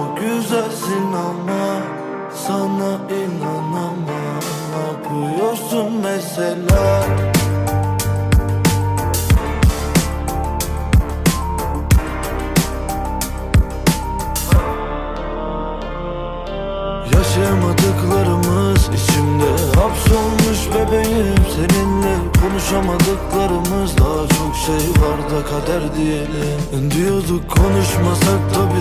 çok güzelsin ama Sana inanamam. Yapıyorsun mesela? Yaşayamadıklarımız içimde hapsolmuş bebeğim. Seninle konuşamadıklarımız daha çok şey var da kader diyelim. Diyorduk konuşmasak da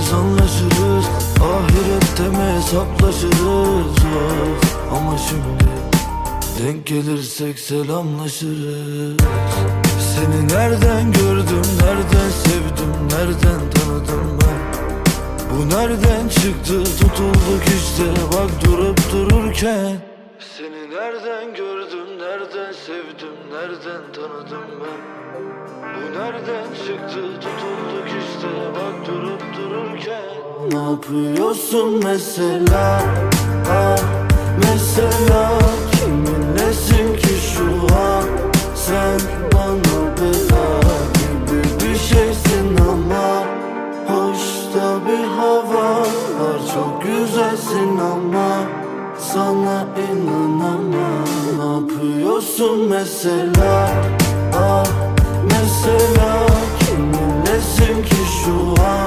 hesaplaşırız oh. Ama şimdi denk gelirsek selamlaşırız. Seni nereden gördüm, nereden sevdim, nereden tanıdım ben? Bu nereden çıktı? Tutulduk işte bak durup dururken. Seni nereden gördüm nereden sevdim nereden tanıdım ben? Bu nereden çıktı? Tutulduk işte bak Ne yapıyorsun mesela? Ah mesela kiminlesin ki şu an? Sen bana bela gibi bir şeysin ama Hoşta bir hava var çok güzelsin ama Sana inanamam. Ne yapıyorsun mesela? Ah mesela kiminlesin ki şu an